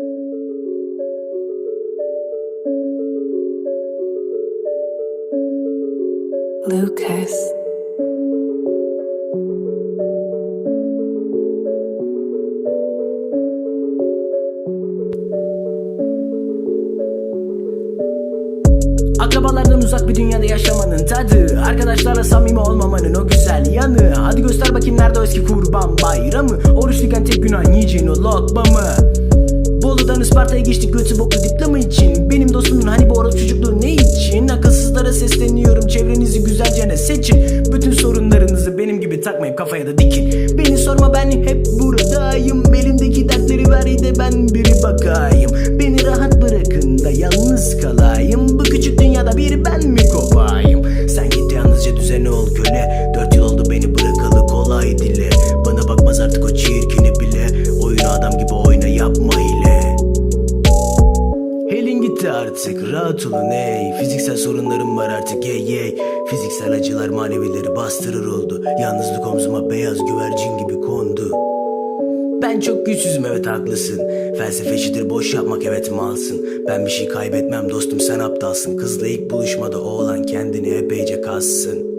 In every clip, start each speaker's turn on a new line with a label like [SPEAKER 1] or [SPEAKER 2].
[SPEAKER 1] Lucas.
[SPEAKER 2] Akrabalardan uzak bir dünyada yaşamanın tadı Arkadaşlarla samimi olmamanın o güzel yanı Hadi göster bakayım nerede o eski kurban bayramı Oruçluyken tek günah yiyeceğin o lokma mı? Bolu'dan Isparta'ya geçtik götü boklu diploma için. Benim dostumun hani bu orospu çocukluğu ne için? Akılsızlara sesleniyorum çevrenizi güzelce ne seçin? Bütün sorunlarınızı benim gibi takmayıp kafaya da dikin. Beni sorma ben hep buradayım. Elimdeki dertleri ver de ben biri bakayım. Beni rahat bırakın da yalnız artık rahat olun ey Fiziksel sorunlarım var artık ey ey Fiziksel acılar manevileri bastırır oldu. Yalnızlık omzuma beyaz güvercin gibi kondu. Ben çok güçsüzüm evet haklısın. Felsefe işidir boş yapmak evet malsın. Ben bir şey kaybetmem dostum sen aptalsın. Kızla ilk buluşmada oğlan kendini epeyce kassın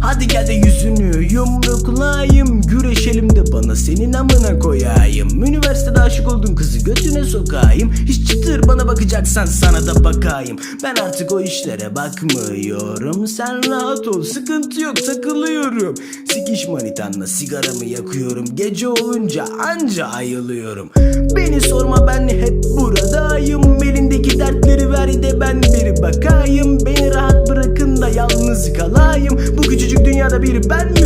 [SPEAKER 2] Hadi gel de yüzünü yumruklayayım Güreşelim de bana senin amına koyayım. Üniversitede aşık oldun kızı götüne sokayım. Hiç çıtır bana bakacaksan sana da bakayım. Ben artık o işlere bakmıyorum. Sen rahat ol sıkıntı yok takılıyorum. Sikiş manitanla sigaramı yakıyorum. Gece olunca anca ayılıyorum. Beni sorma ben hep buradayım. Elindeki dertleri ver de ben bir bakayım. Beni rahat bırakın da yalnız kalayım. Bu küçücük dünyada bir ben